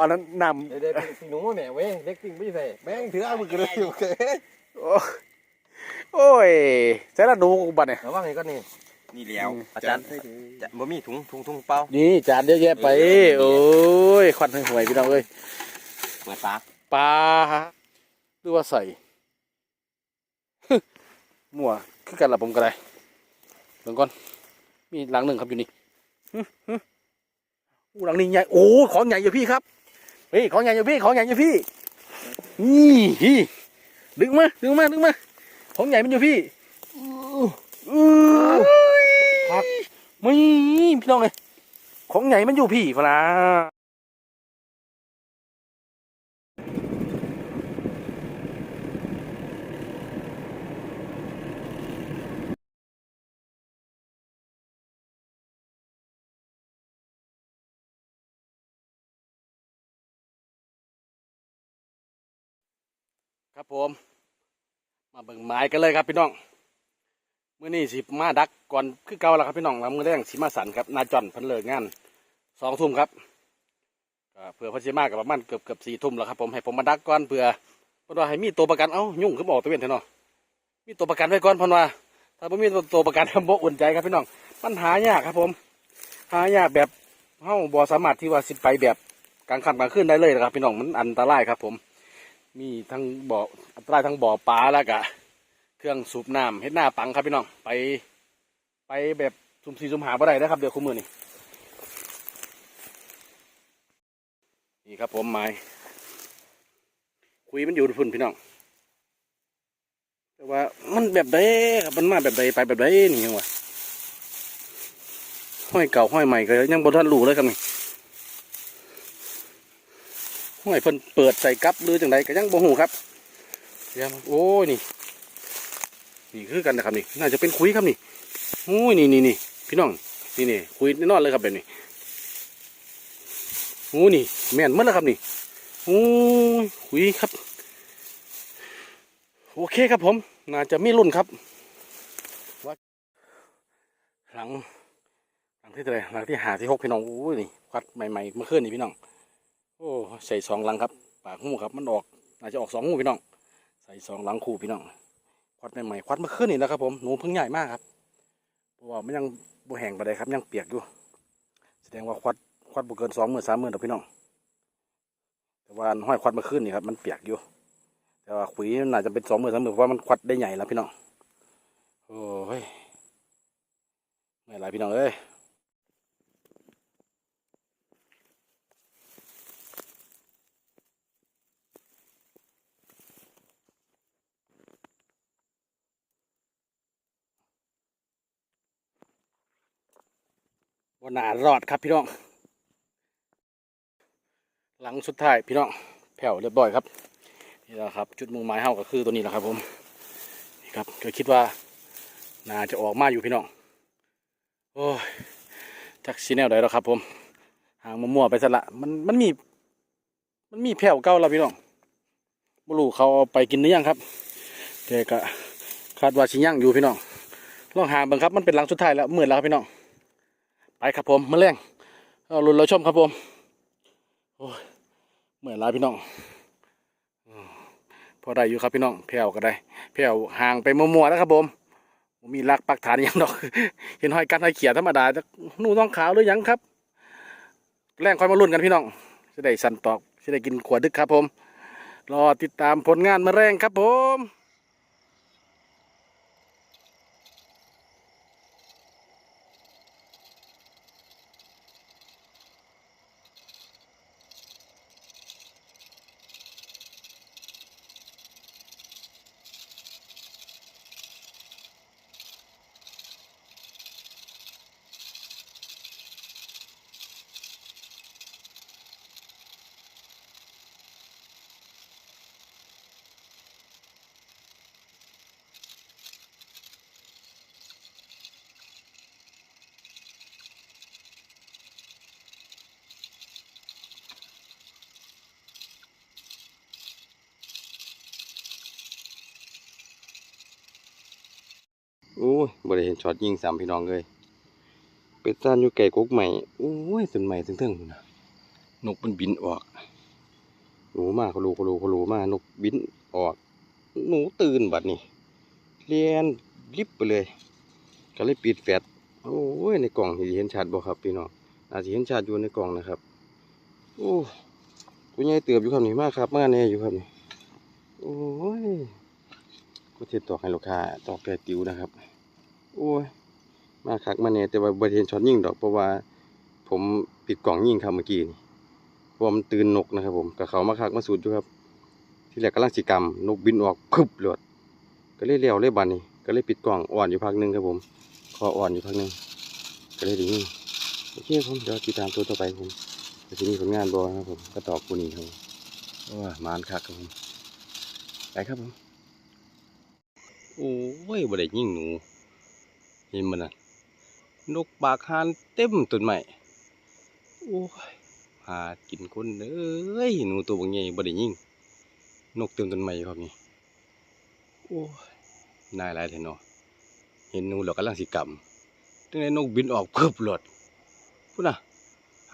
อันนั้นนเดี๋ยวเดี๋ยวสิหนูแม่เว้ยเล็กจริงไม่ใส่แม่งถือเอามือกันเลยโอเคำโอ้โอ้ยใช่ละหนูกูบัดเนี่ย ระวังไอ้ก็นี่นี่แล้วอาจารย์จะบ่มีถุงถุงถุงเปล่านี่จานเยอะแยะไป โอ้ยควันห่วยๆพี่น้องเอ้ยเปิดฝาปลาหรือว่าใส่ มั่วคือกันละผมก็ได้เดี๋ยวก่อน มีหลังหนึ่งครับอยู่นี่หึหึอู้หลังนี้ใหญ่ โอ้ของใหญ่อยู่พี่ครับ เฮ้ยของใหญ่อยู่พี่ ของใหญ่อยู่พี่นี่พี่ดึงมา ดึงมา ดึงมา ของใหญ่มันอยู่พี่อื้อครับไม่พี่น้องเลยของใหญ่มันอยู่พี่ฟลา ครับผม มาเบิ่งไม้กันเลยครับพี่น้องเมื้อนี้สิมาดักก่อนคือเก่าแล้วครับพี่น้องแล้วมื้อแรงสิมาสันครับนาจอนพิ่นเลิกงานสองทุ่มครับเผื่อพิ่นสิมากับประมาณเกือบเกือบสี่ทุ่มแล้วครับผมให้ผมมาดักก่อนเผื่อเพิ่นว่าให้มีตัวประกันเอ้ายุ่งขึ้นออกตะเวนเถอะเนาะมีตัวประกันไว้ก่อนเพิ่นว่าถ้าบ่มีตัวประกันบ่อุ่นใจครับพี่น้องมันหายากครับผม หายากแบบเฮ้าบ่สามารถที่ว่าสิไปแบบกลางค่ำกลางคืนได้เลยนะครับพี่น้องมันอันตรายครับผม มีทั้งบ่ออัตราทั้งบ่อปลาแล้วก็เครื่องสูบน้ำเฮ็ดหน้าปังครับพี่น้องไป ไปแบบซุ่มสี่ซุ่มหาบ่ได้นะครับ เดี๋ยวคุมือนี่นี่ครับผมไม้คุยมันอยู่พุ่นพี่น้องแต่ว่ามันแบบใดครับมันมาแบบใดไปแบบใดนี่ยังวะห้อยเก่าห้อยใหม่ก็ยังบ่ทันรู้เลยครับนี่ ห้อยเพิ่นเปิดใส่กับหรือจังไดก็ยังบ่ฮู้ครับเดี๋ยวโอ้ยนี่นี่คือกันนะครับนี่น่าจะเป็นคุยครับนี่โอ้ยนี่นี่นี่พี่น้องนี่นี่คุยแน่นอนเลยครับแบบนี้โอ้นี่แม่นหมดแล้วครับนี่โอ้ยคุยครับ โอเคครับผม น่าจะมีรุ่นครับว่าหลังหลังที่เท่าไรหลังที่หาที่หกพี่น้องโอ้ยนี่ควัดใหม่ๆเมื่อคืนนี่พี่น้อง โอ้ใส่สองหลังครับ ปากหูครับมันออกอาจจะออกสองหูพี่น้อง ใส่สองหลังคู่พี่น้องควัดใหม่ๆควัดมื่อคืนนี่นะครับผมหนูเพิ่งใหญ่มากครับเพราะว่ามันยังบ่แห้งไปเลยครับ ยังเปียกอยู่ แสดงว่าควัดควัดบ่เกินสองหมื่นสามหมื่นต่อพี่น้อง แต่ว่าห้อยควัดมื่อคืนนี่ครับมันเปียกอยู่ แต่ว่าขุยมันน่าจะเป็นสองหมื่นสามหมื่นเพราะว่ามันควัดได้ใหญ่แล้วพี่น้องโอ้ยไม่ไรพี่น้องเอ้ย วนหนารอดครับพี่น้อง หลังสุดท้ายพี่น้องแผ่วเรียบร้อยครับนี่แหละครับ จุดมุ่งหมายเฮาก็คือตัวนี้แหละครับผมนี่ครับก็คิดว่าน่าจะออกมาอยู่พี่น้องโอ้ยจักซีแนวใดแล้วครับ ผมหางมั่วๆไปซะละมันมันมี มันมีแผ่วเก่าแล้วพี่น้องบรูเขาเอาไปกินหรือยังครับแต่ก็คาดว่าชิย่างอยู่พี่น้องลองหาเบิ่งครับมันเป็นหลังสุดท้ายแล้วมืดแล้วครับพี่น้อง ไปครับผมมาเร่งเอาลุนเราชมครับผมโอ้ยเหมือนลายพี่น้องพอได้อยู่ครับพี่น้องแผ่วก็ได้แผ่วห่างไปมัวๆแล้วครับผมมีรักปักฐานอย่างดอก เห็นห้อยกันห้อยเขียธรรมดาจะหนูต้องขาวหรือยังครับ แรงค่อยมาลุ้นกันพี่น้องจะได้สันตอกจะได้กินขวดดึกครับผม รอติดตามผลงานมาแรงครับผม ยบ่ได้เห็นช็อตยิงสามพี่น้องเลยเป็ดซ่านอยู่ไก่กกใหม่โอ้ยต้นใหม่ถึงๆพุ่นะนกมันบินออกหนูมาเขารูเขารูเขารูมานกบินออก หนูตื่นบัดนี้เรียนริบไปเลย ก็เลยปิดแฟลชโอ้ยในกล่องเห็นชัดบ่ครับพี่น้องอาจจะเห็นชัดอยู่ในกล่องนะครับโอ้ตัวใหญ่เติบอยู่ครับนี่มากครับมาแน่อยู่ครับนี่โอ้ยก็เทตอกให้ลูกค้าตอกแปดติวนะครับ โอ้ย มาคักมาแน่แต่ว่าบ่ได้เห็นช็อตยิงดอกเพราะว่าผมปิดกล่องยิงครับเมื่อกี้นี่เพราะว่ามันตื่นนกนะครับ ผมกับเขามาคักมาสุดอยู่ครับ ที่แรกกำลังสิกรรมนกบินออกพึบเลยก็เลยเลี้ยวเลยบัดนี้ก็เลยปิดกล่องอ่อนอยู่พักหนึงครับผมคออ่อนอยู่พักหนึงก็เลยถึงนี่โอเคผมเดี๋ยวติดตามตัวต่อไปครับผมจะมีผลงานบอครับผมก็ตอบกูนี่ครับผมโอ้ยมานคักครับผมไปครับผมโอ้ยบ่ได้ยิงหนู เห็นมันน่ะนกปากหานเต็มต้นไม้โอ้ยหากินคนเอ้ยหนูตัวบางใหญ่บ่ได้ยิงนกเต็มต้นไม้ครับนี่โอ้ยนายหลายแท้เนาะเห็นหนูแล้วกำลังสิกำจังไดนกบินออกเพิบหลดพุ่นน่ะ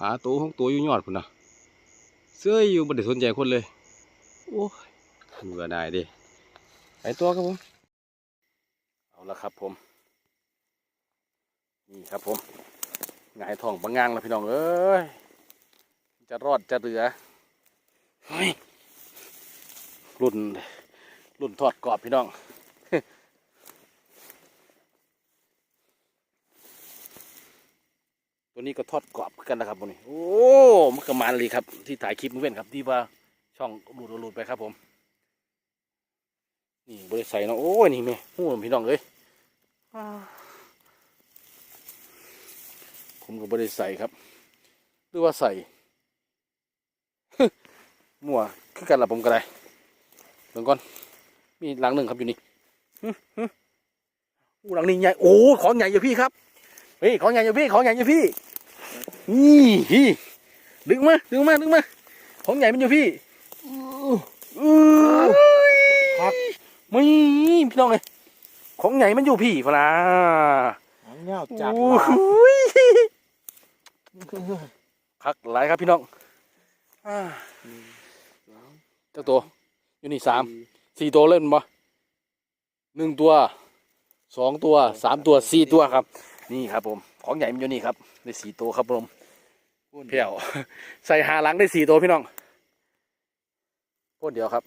หาตัวของตัวอยู่ยอดพุ่นน่ะเสื้ออยู่บ่ได้สนใจคนเลย โอ้ยเบื่อนายดิไปตัวครับผม เอาละครับผม นี่ครับผมหงายท้องบางงางแล้วพี่น้องเอ้ยจะรอดจะเหลือเฮ้ยรุ่นรุ่นทอดกรอบพี่น้องตัวนี้ก็ทอดกรอบกันนะครับพวกนี้โอ้มันก็มันเลยครับ ที่ถ่ายคลิปมือเว้นครับ ที่ว่าช่องหลุดหลุดไปครับผม นี่บริใส่เนาะโอ้ยนี่แม่หูพี่น้องเอ้ยอ่า ผมก็บริใส่ครับหรือว่าใส่มั่วคือกันละผมก็ได้เบิ่งก่อนมีหลังหนึ่งครับอยู่นี่หึหึอู้หลังนี้ใหญ่โอ้ของใหญ่อยู่พี่ครับเฮ้ยของใหญ่อยู่พี่ของใหญ่อยู่พี่นี่พี่ดึงมาดึงมาดึงมาของใหญ่มันอยู่พี่อู้อู้ครับไม่พี่น้องเลยของใหญ่มันอยู่พี่พะนะเงาจัดโอ้ย คักหลายครับพี่น้องอ่าเจ้าตัวอยู่นี่สามสี่ตัวเล่นบ่หนึ่งตัวสองตัวสามตัวสี่ตัวครับ นี่ครับผม ของใหญ่มันอยู่นี่ครับได้สี่ตัวครับผมเพียวใส่หาหลังได้สี่ตัวพี่น้องพ่นเดียวครับ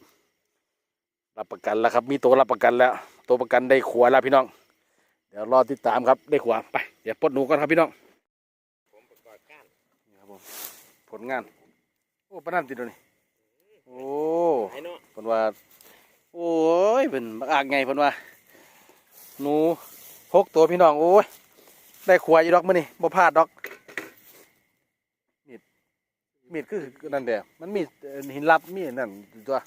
รับประกันแล้วครับ มีตัวรับประกันแล้ว ตัวประกันได้ขวแล้วพี่น้อง เดี๋ยวรอติดตามครับได้ขวไปเดี๋ยวปลดหนูก่อนครับพี่น้องนี่ครับผม ผลงาน โอ้ปนันติดตัวนี่โอ้ไอ้เนานว่า โอ้ยเป็นบักอากไงเพิ่นว่าหนูหกตัวพี่น้อง โอ้ย ได้ขวายดอกมื้อนี่บ่พลาดดอก มีด มีดคือนั่นแหละมันมีเอ่อหินลับมีนั่นตัว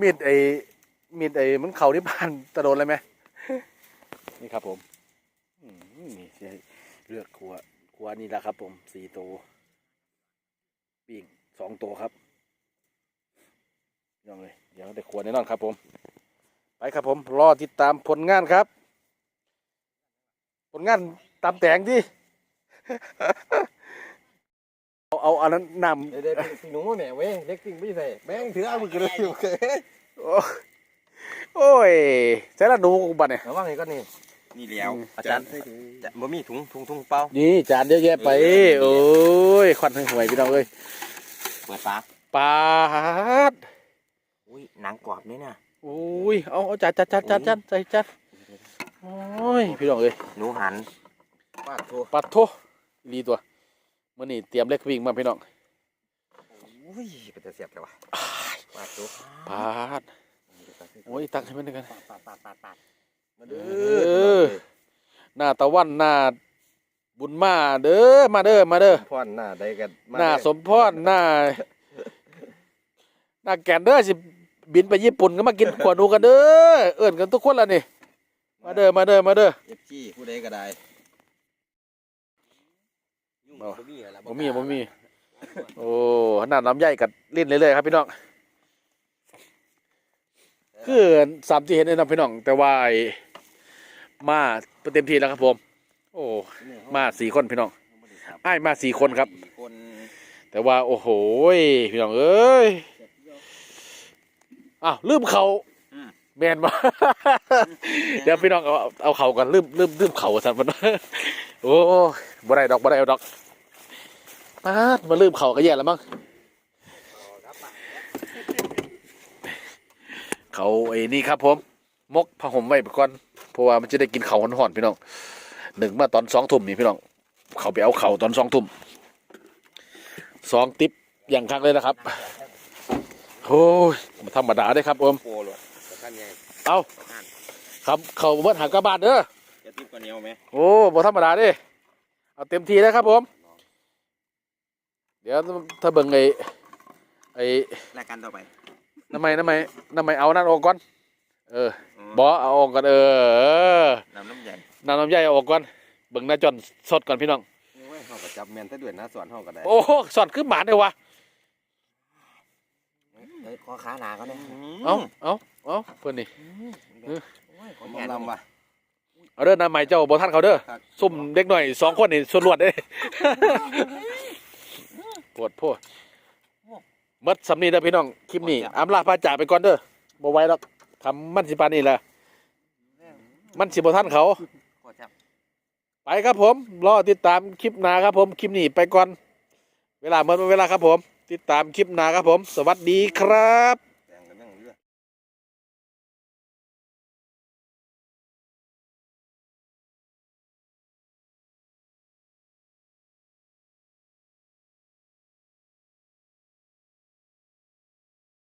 มีดไอ้มีดไอ้มันเข่าที่บ้านตะโดนเลยไหมนี่ครับผมอืมนี่ เลือกขวขวนี่แหละครับ ผมสี่ตัวปีกสองตัวครับยังเลยเดี๋ยวได้ขวแน่นอนครับ ผม ไปครับผม รอติดตามผลงานครับ ผลงานตามแต่งที่เอาเอาอันนั้นนำเดี๋ยวเดี๋ยวสิงหนูแม่เว้ยเล็กสิงไม่ใส่แม่งถือเอามือกันเลยโอเคโอ้โอ้ยใช่ละหนูกูบัดเนี่ยระวังไอ้ก็นี่ นี่แล้วอืมอาจารย์จะบ่มีถุงถุงถุงเปล่านี่จานเยอะแยะไป โอ้ยควันให้หวยพี่น้องเอ้ยเปิดฝาปาดอุ้ยหนังกรอบนี่น่ะโอ้ยเอาเอาจัดจัดจัดจัดจัดใส่จัดโอ้ยพี่น้องเอ้ยหนูหันปาดโถปัดโทดีตัวมื่อนี้เตรียมเล็กวิ่งมาพี่น้องอุ้ยเป็นตาเสียบเลยวะปาดโถปาดโอ้ยตักให้มันด้วยกันปาดปาดปาดปาดปาด มาเอเด้อหน้าตะวันหน้าบุญมาเด้อมาเด้อมาเด้อพ่อนหน้าได้กันหน้าสมพรหน้าหน้าแกนเด้อสิบินไปญี่ปุ่นก็มากินขวดดูกันเด้อเอิ่นกันทุกคนแล้วนี่ มาเด้อมาเด้อมาเด้อเอฟจีผู้ใดก็ได้บ่บ่มีอะไรบ่มีบ่มี โอ้ขนาดลำใหญ่กัดลิ้นเรื่อยๆครับพี่น้องคือสามที่เห็นเนี่ยนะพี่น้องแต่ว่าไอ้ มาเต็มทีแล้วครับผม โอ้มาสี่คนพี่น้องไอ้มาสี่คนครับ แต่ว่าโอ้โหพี่น้องเอ้ยอ้าวลืมเขาแมนมาเดี๋ยวพี่น้องเอาเอาเขากันลืมลืมลืมเขาสัตว์มันโอ้บ่ได้ดอกบ่ได้ดอกปาดมาลืมเขาก็แย่แล้วมั้งเขาไอ้นี่ครับผม มกผ้าห่มไว้ก่อน เพราะว่ามันจะได้กินเขาวห่อนๆพี่น้องหนึ่งมาตอนสองทุ่มนี่พี่น้องเขาไปเอาเขาตอนสองทุ่มสองติ๊บอย่างครั้งเลยนะครับโอ้ยมาธรรมดาได้ครับผมโปรเลยแต่ท่านไงเอาครับเขาเบิดหางกระบาดเด้อจะทิพกันเหนียวไหมโอ้บ่ธรรมดาเดิเอาเต็มที่แล้วครับผม เดี๋ยวถ้าเบิ่งไอ้ไอ้รายการต่อไปน้ำไมน้ำไมน้ำไมเอานั่นออกก่อน เออบ่เอาออกก่อนเออเออน้ำน้ำใหญ่น้ำน้ำใหญ่เอาออกก่อนเบิ่งหน้าจอนสดก่อนพี่น้องโอ้ยเขาก็จับแมนถ้าด้วยนะสวนเขาก็ได้โอ้โหสดขึ้นหมานเลยวะเฮ้ยคอขาหนาเขาเนี่ยเอาเอาเอาเพิ่นนี่ผมลำว่ะ เอาเด้อน้ำใหม่เจ้าบ่ทันเขาเด้อครับ ซุ่มเด็กหน่อยสองคนนี่ส่วนรวดเด้ ปวดโพดมดสำนีเด้อพี่น้องคลิปนี้อำลาพาจากไปก่อนเด้อบ่ไหว้ดอก ทำมันสิปานนี่แหละมันสิบ่ทันเขาขอจับไปครับผมรอติดตามคลิปหน้าครับผมคลิปนี้ไปก่อน เวลาเมื่อเวลาครับผม ติดตามคลิปหน้าครับผม สวัสดีครับ